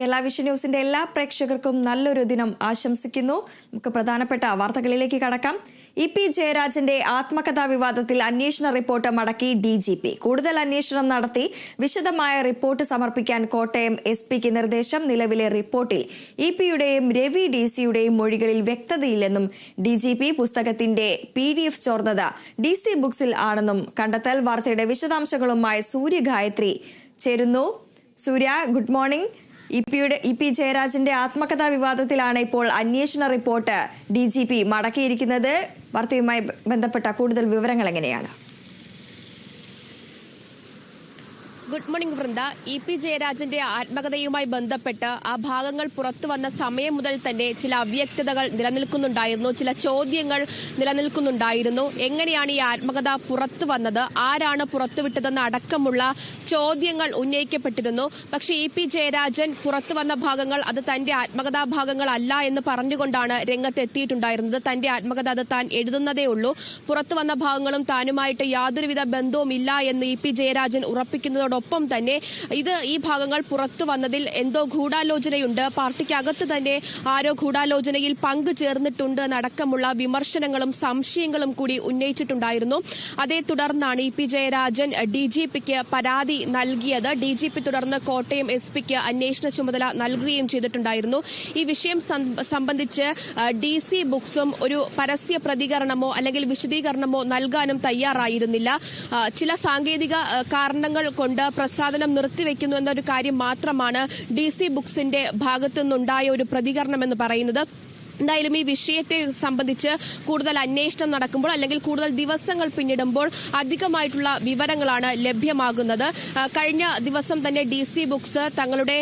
എല്ലാ വിഷൻ ന്യൂസിന്റെ എല്ലാ പ്രേക്ഷകർക്കും നല്ലൊരു ദിനം ആശംസിക്കുന്നു. നമുക്ക് പ്രധാനപ്പെട്ട വാർത്തകളിലേക്ക് കടക്കാം. ഇ പി ജയരാജന്റെ ആത്മകഥാ വിവാദത്തിൽ അന്വേഷണ റിപ്പോർട്ട് മടക്കി ഡി ജി പി. കൂടുതൽ അന്വേഷണം നടത്തി വിശദമായ റിപ്പോർട്ട് സമർപ്പിക്കാൻ കോട്ടയം എസ് പിക്ക് നിർദ്ദേശം. നിലവിലെ റിപ്പോർട്ടിൽ ഇ പിയുടെയും രവി ഡി സിയുടെയും മൊഴികളിൽ വ്യക്തതയില്ലെന്നും ഡി ജി പി പുസ്തകത്തിന്റെ പി ഡി എഫ് ചോർന്നത് ഡി സി ബുക്സിൽ ആണെന്നും കണ്ടെത്തൽ വാർത്തയുടെ വിശദാംശങ്ങളുമായി സൂര്യ ഗായത്രി ചേരുന്നു. Surya good morning. ഇ പിയുടെ ഇ പി ജയരാജന്റെ ആത്മകഥാ വിവാദത്തിലാണ് ഇപ്പോൾ അന്വേഷണ റിപ്പോർട്ട് ഡി ജി പി മടക്കിയിരിക്കുന്നത്. വാർത്തയുമായി ബന്ധപ്പെട്ട കൂടുതൽ വിവരങ്ങൾ എങ്ങനെയാണ്? Good morning Vrinda. E P ജയരാജന്റെ ആത്മകഥയുമായി ബന്ധപ്പെട്ട് ആ ഭാഗങ്ങൾ പുറത്തു വന്ന സമയം മുതൽ തന്നെ ചില അവ്യക്തതകൾ നിലനിൽക്കുന്നുണ്ടായിരുന്നു. ചില ചോദ്യങ്ങൾ നിലനിൽക്കുന്നുണ്ടായിരുന്നു. എങ്ങനെയാണ് ഈ ആത്മകഥ പുറത്തു വന്നത്? ആരാണ് പുറത്തുവിട്ടതെന്ന് അടക്കമുള്ള ചോദ്യങ്ങൾ ഉന്നയിക്കപ്പെട്ടിരുന്നു. പക്ഷേ ഇ പി ജയരാജൻ പുറത്തു വന്ന ഭാഗങ്ങൾ അത് തന്റെ ആത്മകഥാ ഭാഗങ്ങൾ അല്ല എന്ന് പറഞ്ഞുകൊണ്ടാണ് രംഗത്തെത്തിയിട്ടുണ്ടായിരുന്നത്. തന്റെ ആത്മകഥ അത് താൻ എഴുതുന്നതേ ഉള്ളൂ. പുറത്തു വന്ന ഭാഗങ്ങളും താനുമായിട്ട് യാതൊരുവിധ ബന്ധവുമില്ല എന്ന് ഇ പി ജയരാജൻ ഉറപ്പിക്കുന്നതോടൊപ്പം തന്നെ ഇത് ഈ ഭാഗങ്ങൾ പുറത്തു വന്നതിൽ എന്തോ ഗൂഢാലോചനയുണ്ട്. പാർട്ടിക്കകത്ത് തന്നെ ആരോ ഗൂഢാലോചനയിൽ പങ്കു ചേർന്നിട്ടുണ്ട് എന്നടക്കമുള്ള വിമർശനങ്ങളും സംശയങ്ങളും കൂടി ഉന്നയിച്ചിട്ടുണ്ടായിരുന്നു. അതേ തുടർന്നാണ് E P Jayarajan D G പിക്ക് പരാതി നൽകിയത്. ഡി ജി പി തുടർന്ന് കോട്ടയം എസ് പിക്ക് അന്വേഷണ ചുമതല നൽകുകയും ചെയ്തിട്ടുണ്ടായിരുന്നു. ഈ വിഷയം സംബന്ധിച്ച് ഡി സി ബുക്സും ഒരു പരസ്യ പ്രതികരണമോ അല്ലെങ്കിൽ വിശദീകരണമോ നൽകാനും തയ്യാറായിരുന്നില്ല. ചില സാങ്കേതിക കാരണങ്ങൾ കൊണ്ട് പ്രസാദനം നിർത്തിവെക്കുന്നു എന്നൊരു കാര്യം മാത്രമാണ് ഡി സി ബുക്സിന്റെ ഭാഗത്തു നിന്നുണ്ടായ ഒരു പ്രതികരണമെന്ന് പറയുന്നത്. എന്തായാലും ഈ വിഷയത്തെ സംബന്ധിച്ച് കൂടുതൽ അന്വേഷണം നടക്കുമ്പോൾ അല്ലെങ്കിൽ കൂടുതൽ ദിവസങ്ങൾ പിന്നിടുമ്പോൾ അധികമായിട്ടുള്ള വിവരങ്ങളാണ് ലഭ്യമാകുന്നത്. കഴിഞ്ഞ ദിവസം തന്നെ ഡി സി ബുക്സ് തങ്ങളുടെ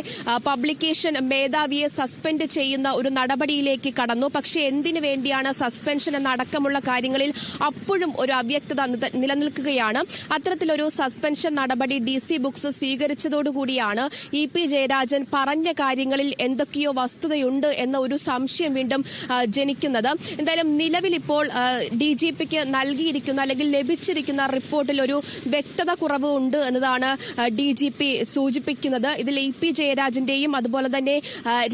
പബ്ലിക്കേഷൻ മേധാവിയെ സസ്പെൻഡ് ചെയ്യുന്ന ഒരു നടപടിയിലേക്ക് കടന്നു. പക്ഷേ എന്തിനു വേണ്ടിയാണ് സസ്പെൻഷൻ എന്നടക്കമുള്ള കാര്യങ്ങളിൽ അപ്പോഴും ഒരു അവ്യക്തത നിലനിൽക്കുകയാണ്. അത്തരത്തിലൊരു സസ്പെൻഷൻ നടപടി ഡി സി ബുക്സ് സ്വീകരിച്ചതോടുകൂടിയാണ് ഇ പി ജയരാജൻ പറഞ്ഞ കാര്യങ്ങളിൽ എന്തൊക്കെയോ വസ്തുതയുണ്ട് എന്ന ഒരു സംശയം വീണ്ടും ആ, ജനിക്കുന്നത്. എന്തായാലും നിലവിൽ ഇപ്പോൾ ഡി ജി പിക്ക് നൽകിയിരിക്കുന്ന അല്ലെങ്കിൽ ലഭിച്ചിരിക്കുന്ന റിപ്പോർട്ടിൽ ഒരു വ്യക്തത കുറവ് ഉണ്ട് എന്നതാണ് ഡി ജി പി സൂചിപ്പിക്കുന്നത്. ഇതിൽ ഇ പി ജയരാജന്റെയും അതുപോലെ തന്നെ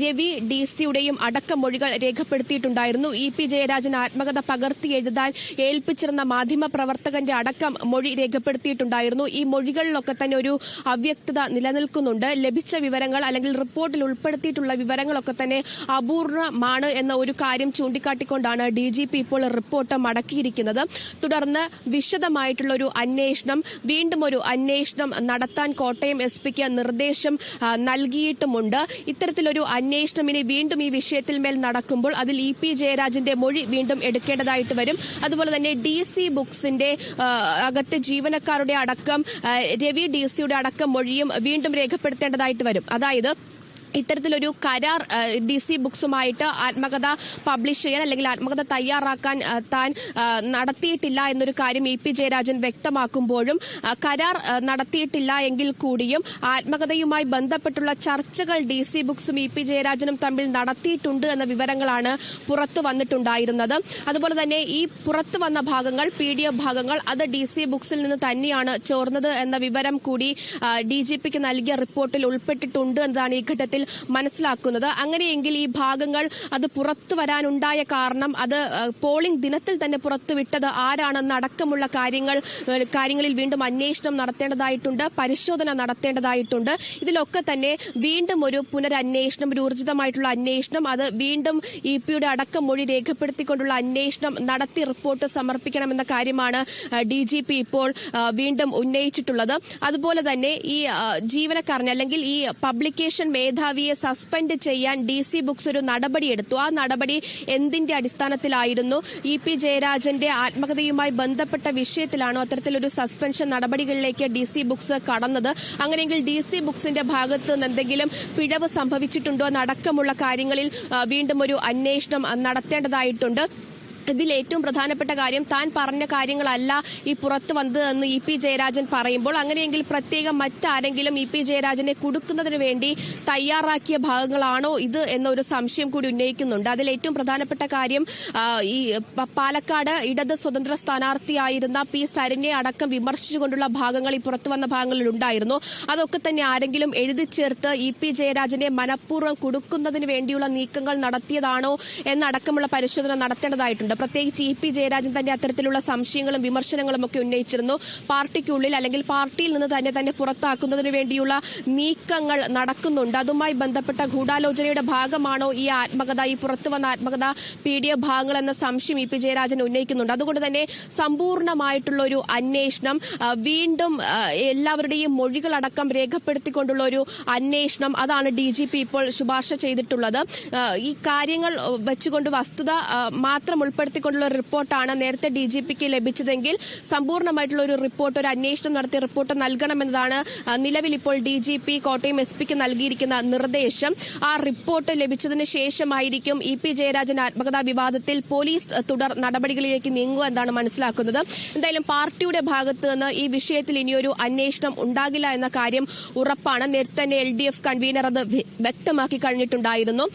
രവി ഡി സിയുടെയും അടക്കം മൊഴികൾ രേഖപ്പെടുത്തിയിട്ടുണ്ടായിരുന്നു. ഇ പി ജയരാജൻ ആത്മകഥ പകർത്തി എഴുതാൻ ഏൽപ്പിച്ചിരുന്ന മാധ്യമ പ്രവർത്തകന്റെ അടക്കം മൊഴി രേഖപ്പെടുത്തിയിട്ടുണ്ടായിരുന്നു. ഈ മൊഴികളിലൊക്കെ തന്നെ ഒരു അവ്യക്തത നിലനിൽക്കുന്നുണ്ട്. ലഭിച്ച വിവരങ്ങൾ അല്ലെങ്കിൽ റിപ്പോർട്ടിൽ ഉൾപ്പെടുത്തിയിട്ടുള്ള വിവരങ്ങളൊക്കെ തന്നെ അപൂർണമാണ് എന്ന ഒരു കാര്യം ചൂണ്ടിക്കാട്ടിക്കൊണ്ടാണ് ഡി ജി പി ഇപ്പോൾ റിപ്പോർട്ട് മടക്കിയിരിക്കുന്നത്. തുടർന്ന് വിശദമായിട്ടുള്ള ഒരു അന്വേഷണം വീണ്ടും ഒരു അന്വേഷണം നടത്താൻ കോട്ടയം എസ് പിക്ക് നിർദ്ദേശം നൽകിയിട്ടുമുണ്ട്. ഇത്തരത്തിലൊരു അന്വേഷണം ഇനി വീണ്ടും ഈ വിഷയത്തിൽ മേൽ നടക്കുമ്പോൾ അതിൽ ഇ പി ജയരാജന്റെ മൊഴി വീണ്ടും എടുക്കേണ്ടതായിട്ട് വരും. അതുപോലെ തന്നെ ഡി സി ബുക്സിന്റെ അകത്ത് ജീവനക്കാരുടെ അടക്കം രവി ഡി സിയുടെ അടക്കം മൊഴിയും വീണ്ടും രേഖപ്പെടുത്തേണ്ടതായിട്ട് വരും. അതായത് ഇത്തരത്തിലൊരു കരാർ ഡി സി ബുക്സുമായിട്ട് ആത്മകഥ പബ്ലിഷ് ചെയ്യാൻ അല്ലെങ്കിൽ ആത്മകഥ തയ്യാറാക്കാൻ താൻ നടത്തിയിട്ടില്ല എന്നൊരു കാര്യം ഇ പി ജയരാജൻ വ്യക്തമാക്കുമ്പോഴും കരാർ നടത്തിയിട്ടില്ല എങ്കിൽ കൂടിയും ആത്മകഥയുമായി ബന്ധപ്പെട്ടുള്ള ചർച്ചകൾ ഡി സി ബുക്സും ഇ പി ജയരാജനും തമ്മിൽ നടത്തിയിട്ടുണ്ട് എന്ന വിവരങ്ങളാണ് പുറത്തു വന്നിട്ടുണ്ടായിരുന്നത്. അതുപോലെ തന്നെ ഈ പുറത്തു വന്ന ഭാഗങ്ങൾ പി ഡി എഫ് ഭാഗങ്ങൾ അത് ഡി സി ബുക്സിൽ നിന്ന് തന്നെയാണ് ചോർന്നത് എന്ന വിവരം കൂടി ഡി ജി പിക്ക് നൽകിയ റിപ്പോർട്ടിൽ ഉൾപ്പെട്ടിട്ടുണ്ട് എന്നതാണ് ഈ ഘട്ടത്തിൽ മനസ്സിലാക്കുന്നത്. അങ്ങനെയെങ്കിൽ ഈ ഭാഗങ്ങൾ അത് പുറത്തു വരാനുണ്ടായ കാരണം അത് പോളിംഗ് ദിനത്തിൽ തന്നെ പുറത്തുവിട്ടത് ആരാണെന്ന് അടക്കമുള്ള കാര്യങ്ങൾ കാര്യങ്ങളിൽ വീണ്ടും അന്വേഷണം നടത്തേണ്ടതായിട്ടുണ്ട് പരിശോധന നടത്തേണ്ടതായിട്ടുണ്ട്. ഇതിലൊക്കെ തന്നെ വീണ്ടും ഒരു പുനരന്വേഷണം ഒരു ഊർജിതമായിട്ടുള്ള അന്വേഷണം അത് വീണ്ടും ഇ പിയുടെ അടക്കം മൊഴി രേഖപ്പെടുത്തിക്കൊണ്ടുള്ള അന്വേഷണം നടത്തി റിപ്പോർട്ട് സമർപ്പിക്കണമെന്ന കാര്യമാണ് ഡി ജി പി ഇപ്പോൾ വീണ്ടും ഉന്നയിച്ചിട്ടുള്ളത്. അതുപോലെ തന്നെ ഈ ആ, ജീവനക്കാരനെ അല്ലെങ്കിൽ ഈ പബ്ലിക്കേഷൻ മേധാവിയെ സസ്പെൻഡ് ചെയ്യാൻ ഡി സി ബുക്സ് ഒരു നടപടിയെടുത്തു ആ നടപടി എന്തിന്റെ അടിസ്ഥാനത്തിലായിരുന്നു? ഇ പി ജയരാജന്റെ ആത്മകഥയുമായി ബന്ധപ്പെട്ട വിഷയത്തിലാണോ അത്തരത്തിലൊരു സസ്പെൻഷൻ നടപടികളിലേക്ക് ഡി സി ബുക്സ് കടന്നത്? അങ്ങനെയെങ്കിൽ ഡി സി ബുക്സിന്റെ ഭാഗത്ത് നിന്ന് എന്തെങ്കിലും പിഴവ് സംഭവിച്ചിട്ടുണ്ടോ? എന്നടക്കമുള്ള കാര്യങ്ങളിൽ വീണ്ടും ഒരു അന്വേഷണം നടത്തേണ്ടതായിട്ടുണ്ട്. ഇതിൽ ഏറ്റവും പ്രധാനപ്പെട്ട കാര്യം താൻ പറഞ്ഞ കാര്യങ്ങളല്ല ഈ പുറത്തു വന്നതെന്ന് ഇ പി ജയരാജൻ പറയുമ്പോൾ അങ്ങനെയെങ്കിൽ പ്രത്യേകം മറ്റാരെങ്കിലും ഇ പി ജയരാജനെ കുടുക്കുന്നതിന് വേണ്ടി തയ്യാറാക്കിയ ഭാഗങ്ങളാണോ ഇത് എന്നൊരു സംശയം കൂടി ഉന്നയിക്കുന്നുണ്ട്. അതിൽ ഏറ്റവും പ്രധാനപ്പെട്ട കാര്യം ഈ പാലക്കാട് ഇടത് സ്വതന്ത്ര സ്ഥാനാർത്ഥിയായിരുന്ന പി സരിനെ അടക്കം വിമർശിച്ചുകൊണ്ടുള്ള ഭാഗങ്ങൾ ഈ പുറത്തു വന്ന ഭാഗങ്ങളിൽ ഉണ്ടായിരുന്നു. അതൊക്കെ തന്നെ ആരെങ്കിലും എഴുതി ചേർത്ത് ഇ പി ജയരാജനെ മനഃപൂർവം കുടുക്കുന്നതിന് വേണ്ടിയുള്ള നീക്കങ്ങൾ നടത്തിയതാണോ എന്നടക്കമുള്ള പരിശോധന നടത്തേണ്ടതായിട്ടുണ്ട്. പ്രത്യേകിച്ച് ഇ പി ജയരാജൻ തന്നെ അത്തരത്തിലുള്ള സംശയങ്ങളും വിമർശനങ്ങളും ഒക്കെ ഉന്നയിച്ചിരുന്നു. പാർട്ടിക്കുള്ളിൽ അല്ലെങ്കിൽ പാർട്ടിയിൽ നിന്ന് തന്നെ തന്നെ പുറത്താക്കുന്നതിന് വേണ്ടിയുള്ള നീക്കങ്ങൾ നടക്കുന്നുണ്ട്. അതുമായി ബന്ധപ്പെട്ട ഗൂഢാലോചനയുടെ ഭാഗമാണോ ഈ ആത്മകഥ ഈ പുറത്തു വന്ന ആത്മകഥ പി ഡി എഫ് ഭാഗങ്ങൾ എന്ന സംശയം ഇ പി ജയരാജൻ ഉന്നയിക്കുന്നുണ്ട്. അതുകൊണ്ട് തന്നെ സമ്പൂർണമായിട്ടുള്ള ഒരു അന്വേഷണം വീണ്ടും എല്ലാവരുടെയും മൊഴികളടക്കം രേഖപ്പെടുത്തിക്കൊണ്ടുള്ള ഒരു അന്വേഷണം അതാണ് ഡി ജി പി ഇപ്പോൾ ശുപാർശ ചെയ്തിട്ടുള്ളത്. ഈ കാര്യങ്ങൾ വെച്ചുകൊണ്ട് വസ്തുത മാത്രം ഉൾപ്പെടുത്തിക്കൊണ്ടുള്ള ഒരു റിപ്പോർട്ടാണ് നേരത്തെ ഡി ജി പിക്ക് ലഭിച്ചതെങ്കിൽ സമ്പൂർണമായിട്ടുള്ള ഒരു റിപ്പോർട്ട് ഒരു അന്വേഷണം നടത്തിയ റിപ്പോർട്ട് നൽകണമെന്നതാണ് നിലവിൽ ഇപ്പോൾ D G P Kottayam S പിക്ക് നൽകിയിരിക്കുന്ന നിർദ്ദേശം. ആ റിപ്പോർട്ട് ലഭിച്ചതിന് ശേഷമായിരിക്കും ഇ പി ജയരാജൻ ആത്മകഥാ വിവാദത്തിൽ പോലീസ് തുടർ നടപടികളിലേക്ക് നീങ്ങുക എന്നാണ് മനസ്സിലാക്കുന്നത്. എന്തായാലും പാർട്ടിയുടെ ഭാഗത്ത് നിന്ന് ഈ വിഷയത്തിൽ ഇനിയൊരു അന്വേഷണം ഉണ്ടാകില്ല എന്ന കാര്യം ഉറപ്പാണ്. നേരത്തെ തന്നെ എൽ ഡി എഫ് കൺവീനർ അത് വ്യക്തമാക്കി കഴിഞ്ഞിട്ടുണ്ടായിരുന്നു.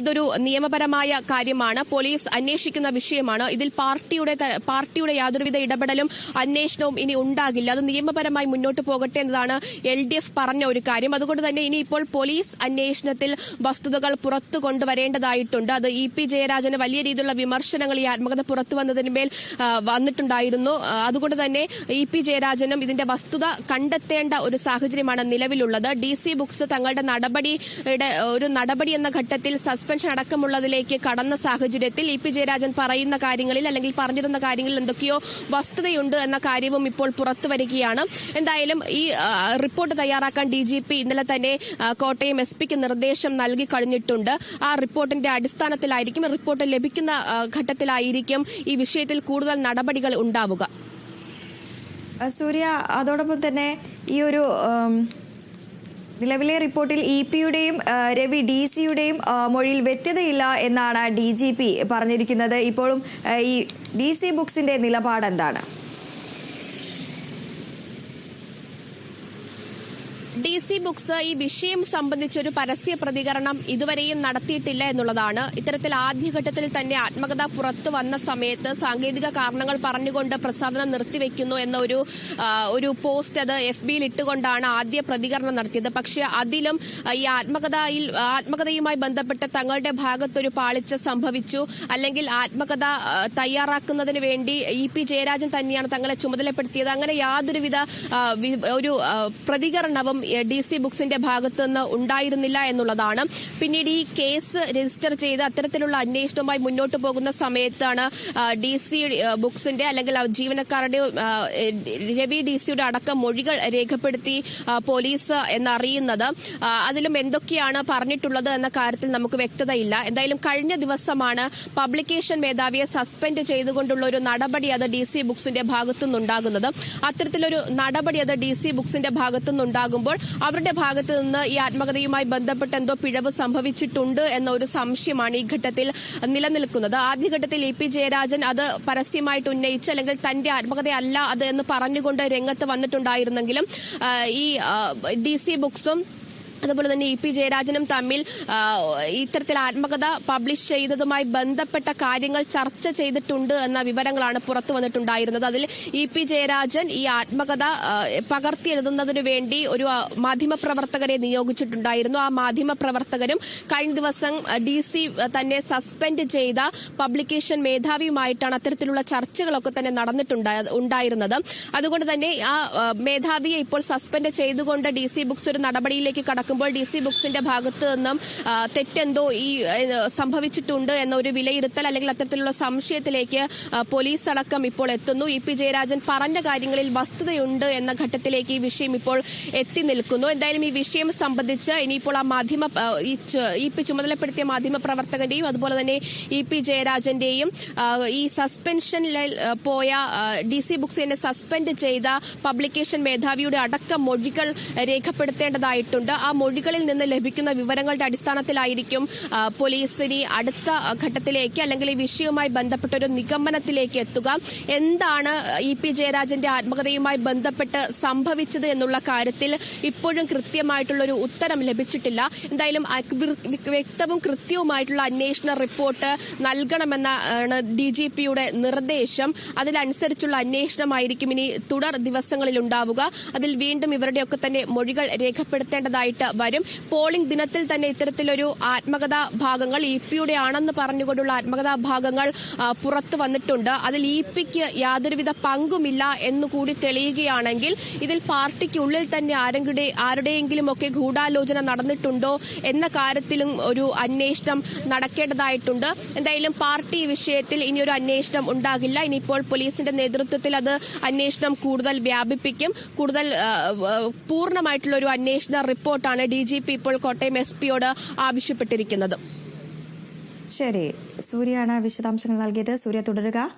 ഇതൊരു നിയമപരമായ കാര്യമാണ്. പോലീസ് അന്വേഷിക്കുന്ന വിഷയമാണ്. ഇതിൽ പാർട്ടിയുടെ പാർട്ടിയുടെ യാതൊരുവിധ ഇടപെടലും അന്വേഷണവും ഇനി ഉണ്ടാകില്ല. അത് നിയമപരമായി മുന്നോട്ട് പോകട്ടെ എന്നതാണ് എൽ ഡി എഫ് പറഞ്ഞ ഒരു കാര്യം. അതുകൊണ്ട് തന്നെ ഇനി ഇപ്പോൾ പോലീസ് അന്വേഷണത്തിൽ വസ്തുതകൾ പുറത്തു കൊണ്ടുവരേണ്ടതായിട്ടുണ്ട്. അത് ഇ പി ജയരാജന് വലിയ രീതിയിലുള്ള വിമർശനങ്ങൾ ഈ ആത്മകഥ പുറത്തു വന്നതിന്മേൽ വന്നിട്ടുണ്ടായിരുന്നു. അതുകൊണ്ട് തന്നെ ഇ പി ജയരാജനും ഇതിന്റെ വസ്തുത കണ്ടെത്തേണ്ട ഒരു സാഹചര്യമാണ് നിലവിലുള്ളത്. ഡി സി ബുക്സ് തങ്ങളുടെ നടപടിയുടെ ഒരു നടപടി എന്ന ഘട്ടത്തിൽ സസ്പെൻഷൻ അടക്കമുള്ളതിലേക്ക് കടന്ന സാഹചര്യത്തിൽ ഇ പി ജയരാജൻ പറയുന്ന കാര്യങ്ങളിൽ അല്ലെങ്കിൽ പറഞ്ഞിരുന്ന കാര്യങ്ങളിൽ എന്തൊക്കെയോ വസ്തുതയുണ്ട് എന്ന കാര്യവും ഇപ്പോൾ പുറത്തു വരികയാണ്. എന്തായാലും ഈ റിപ്പോർട്ട് തയ്യാറാക്കാൻ ഡി ജി പി ഇന്നലെ തന്നെ കോട്ടയം എസ് പിക്ക് നിർദ്ദേശം നൽകി കഴിഞ്ഞിട്ടുണ്ട്. ആ റിപ്പോർട്ടിന്റെ അടിസ്ഥാനത്തിലായിരിക്കും റിപ്പോർട്ട് ലഭിക്കുന്ന ഘട്ടത്തിലായിരിക്കും ഈ വിഷയത്തിൽ കൂടുതൽ നടപടികൾ ഉണ്ടാവുക. സൂര്യ അതോടൊപ്പം തന്നെ ഈ ഒരു നിലവിലെ റിപ്പോർട്ടിൽ ഇ പിയുടെയും രവി ഡി സിയുടെയും മൊഴിയിൽ വ്യക്തതയില്ല എന്നാണ് ഡി ജി പി പറഞ്ഞിരിക്കുന്നത്. ഇപ്പോഴും ഈ ഡി സി നിലപാട് എന്താണ് ഡി സി ബുക്സ് ഈ വിഷയം സംബന്ധിച്ചൊരു പരസ്യ പ്രതികരണം ഇതുവരെയും നടത്തിയിട്ടില്ല എന്നുള്ളതാണ്. ഇത്തരത്തിൽ ആദ്യഘട്ടത്തിൽ തന്നെ ആത്മകഥ പുറത്തു വന്ന സമയത്ത് സാങ്കേതിക കാരണങ്ങൾ പറഞ്ഞുകൊണ്ട് പ്രസാദനം നിർത്തിവെക്കുന്നു എന്ന ഒരു ഒരു പോസ്റ്റ് അത് എഫ് ബിയിൽ ഇട്ടുകൊണ്ടാണ് ആദ്യ പ്രതികരണം നടത്തിയത്. പക്ഷേ അതിലും ഈ ആത്മകഥയിൽ ആത്മകഥയുമായി ബന്ധപ്പെട്ട് തങ്ങളുടെ ഭാഗത്തൊരു പാളിച്ച സംഭവിച്ചു. അല്ലെങ്കിൽ ആത്മകഥ തയ്യാറാക്കുന്നതിന് വേണ്ടി ഇ പി ജയരാജൻ തന്നെയാണ് തങ്ങളെ ചുമതലപ്പെടുത്തിയത്. അങ്ങനെ യാതൊരുവിധ ഒരു പ്രതികരണവും ഡി സി ബുക്സിന്റെ ഭാഗത്തുനിന്ന് ഉണ്ടായിരുന്നില്ല എന്നുള്ളതാണ്. പിന്നീട് ഈ കേസ് രജിസ്റ്റർ ചെയ്ത് അത്തരത്തിലുള്ള അന്വേഷണവുമായി മുന്നോട്ട് പോകുന്ന സമയത്താണ് ഡി സി ബുക്സിന്റെ അല്ലെങ്കിൽ ജീവനക്കാരുടെ രവി ഡി സിയുടെ അടക്കം മൊഴികൾ രേഖപ്പെടുത്തി പോലീസ് എന്നറിയുന്നത്. അതിലും എന്തൊക്കെയാണ് പറഞ്ഞിട്ടുള്ളത് എന്ന കാര്യത്തിൽ നമുക്ക് വ്യക്തതയില്ല. എന്തായാലും കഴിഞ്ഞ ദിവസമാണ് പബ്ലിക്കേഷൻ മേധാവിയെ സസ്പെൻഡ് ചെയ്തുകൊണ്ടുള്ള ഒരു നടപടി അത് ഡി സി ബുക്സിന്റെ ഭാഗത്തുനിന്നുണ്ടാകുന്നത്. അത്തരത്തിലൊരു നടപടി അത് ഡി സി ബുക്സിന്റെ ഭാഗത്തുനിന്നുണ്ടാകുമ്പോൾ അവരുടെ ഭാഗത്ത് നിന്ന് ഈ ആത്മകഥയുമായി ബന്ധപ്പെട്ട് എന്തോ പിഴവ് സംഭവിച്ചിട്ടുണ്ട് എന്ന ഒരു സംശയമാണ് ഈ ഘട്ടത്തിൽ നിലനിൽക്കുന്നത്. ആദ്യഘട്ടത്തിൽ ഇ പി ജയരാജൻ അത് പരസ്യമായിട്ട് ഉന്നയിച്ച് അല്ലെങ്കിൽ തന്റെ ആത്മകഥയല്ല അത് എന്ന് പറഞ്ഞുകൊണ്ട് രംഗത്ത് വന്നിട്ടുണ്ടായിരുന്നെങ്കിലും ഈ ഡി സി ബുക്സും അതുപോലെ തന്നെ ഇ പി ജയരാജനും തമ്മിൽ ഇത്തരത്തിൽ ആത്മകഥ പബ്ലിഷ് ചെയ്തതുമായി ബന്ധപ്പെട്ട കാര്യങ്ങൾ ചർച്ച ചെയ്തിട്ടുണ്ട് എന്ന വിവരങ്ങളാണ് പുറത്തു വന്നിട്ടുണ്ടായിരുന്നത്. അതിൽ ഇ പി ജയരാജൻ ഈ ആത്മകഥ പകർത്തി എഴുതുന്നതിനു വേണ്ടി ഒരു മാധ്യമപ്രവർത്തകരെ നിയോഗിച്ചിട്ടുണ്ടായിരുന്നു. ആ മാധ്യമപ്രവർത്തകരും കഴിഞ്ഞ ദിവസം ഡി സി തന്നെ സസ്പെൻഡ് ചെയ്ത പബ്ലിക്കേഷൻ മേധാവിയുമായിട്ടാണ് അത്തരത്തിലുള്ള ചർച്ചകളൊക്കെ തന്നെ നടന്നിട്ടുണ്ടായിരുന്നത് അതുകൊണ്ട് തന്നെ ആ മേധാവിയെ ഇപ്പോൾ സസ്പെൻഡ് ചെയ്തുകൊണ്ട് ഡി സി ബുക്സ് ഒരു നടപടിയിലേക്ക് കടക്കുമ്പോൾ ഡി സി ബുക്സിന്റെ ഭാഗത്ത് നിന്നും തെറ്റെന്തോ ഈ സംഭവിച്ചിട്ടുണ്ട് എന്ന ഒരു വിലയിരുത്തൽ അല്ലെങ്കിൽ അത്തരത്തിലുള്ള സംശയത്തിലേക്ക് പോലീസ് അടക്കം ഇപ്പോൾ എത്തുന്നു. ഇ പി ജയരാജൻ പറഞ്ഞ കാര്യങ്ങളിൽ വസ്തുതയുണ്ട് എന്ന ഘട്ടത്തിലേക്ക് ഈ വിഷയം ഇപ്പോൾ എത്തി നിൽക്കുന്നു. എന്തായാലും ഈ വിഷയം സംബന്ധിച്ച് ഇനിയിപ്പോൾ ആ മാധ്യമ ഇ പി ചുമതലപ്പെടുത്തിയ മാധ്യമ പ്രവർത്തകന്റെയും അതുപോലെ തന്നെ ഇ പി ജയരാജന്റെയും ഈ സസ്പെൻഷനിൽ പോയ ഡി സി ബുക്സിനെ സസ്പെൻഡ് ചെയ്ത പബ്ലിക്കേഷൻ മേധാവിയുടെ അടക്കം മൊഴികൾ രേഖപ്പെടുത്തേണ്ടതായിട്ടുണ്ട്. ആ മൊഴികളിൽ നിന്ന് ലഭിക്കുന്ന വിവരങ്ങളുടെ അടിസ്ഥാനത്തിലായിരിക്കും പോലീസ് പോലീസിനി അടുത്ത ഘട്ടത്തിലേക്ക് അല്ലെങ്കിൽ ഈ വിഷയവുമായി ബന്ധപ്പെട്ട ഒരു നിഗമനത്തിലേക്ക് എത്തുക. എന്താണ് ഇ പി ജയരാജന്റെ ആത്മകഥയുമായി ബന്ധപ്പെട്ട് സംഭവിച്ചത് എന്നുള്ള കാര്യത്തിൽ ഇപ്പോഴും കൃത്യമായിട്ടുള്ള ഒരു ഉത്തരം ലഭിച്ചിട്ടില്ല. എന്തായാലും വ്യക്തവും കൃത്യവുമായിട്ടുള്ള അന്വേഷണ റിപ്പോർട്ട് നൽകണമെന്നാണ് ഡി ജി പിയുടെ നിർദ്ദേശം. അതിനനുസരിച്ചുള്ള അന്വേഷണമായിരിക്കും ഇനി തുടർ ദിവസങ്ങളിൽ ഉണ്ടാവുക. അതിൽ വീണ്ടും ഇവരുടെയൊക്കെ തന്നെ മൊഴികൾ രേഖപ്പെടുത്തേണ്ടതായിട്ട് വരും. പോളിംഗ് ദിനത്തിൽ തന്നെ ഇത്തരത്തിലൊരു ആത്മകഥാ ഭാഗങ്ങൾ ഇ പിയുടെ ആണെന്ന് പറഞ്ഞുകൊണ്ടുള്ള ആത്മകഥാ ഭാഗങ്ങൾ പുറത്തു വന്നിട്ടുണ്ട്. അതിൽ ഇ പിക്ക് യാതൊരുവിധ പങ്കുമില്ല എന്നുകൂടി തെളിയുകയാണെങ്കിൽ ഇതിൽ പാർട്ടിക്കുള്ളിൽ തന്നെ ആരെങ്കിലും ആരുടെയെങ്കിലും ഒക്കെ ഗൂഢാലോചന നടന്നിട്ടുണ്ടോ എന്ന കാര്യത്തിലും ഒരു അന്വേഷണം നടക്കേണ്ടതായിട്ടുണ്ട്. എന്തായാലും പാർട്ടി വിഷയത്തിൽ ഇനിയൊരു അന്വേഷണം ഉണ്ടാകില്ല. ഇനിയിപ്പോൾ പോലീസിന്റെ നേതൃത്വത്തിൽ അത് അന്വേഷണം കൂടുതൽ വ്യാപിപ്പിക്കും. കൂടുതൽ പൂർണമായിട്ടുള്ള ഒരു അന്വേഷണ റിപ്പോർട്ടാണ് ഡി ജി പി ഇപ്പോൾ കോട്ടയം എസ് പിയോട് ആവശ്യപ്പെട്ടിരിക്കുന്നത്. ശരി. സൂര്യയാണ് വിശദാംശങ്ങൾ നൽകിയത്. സൂര്യ തുടരുക.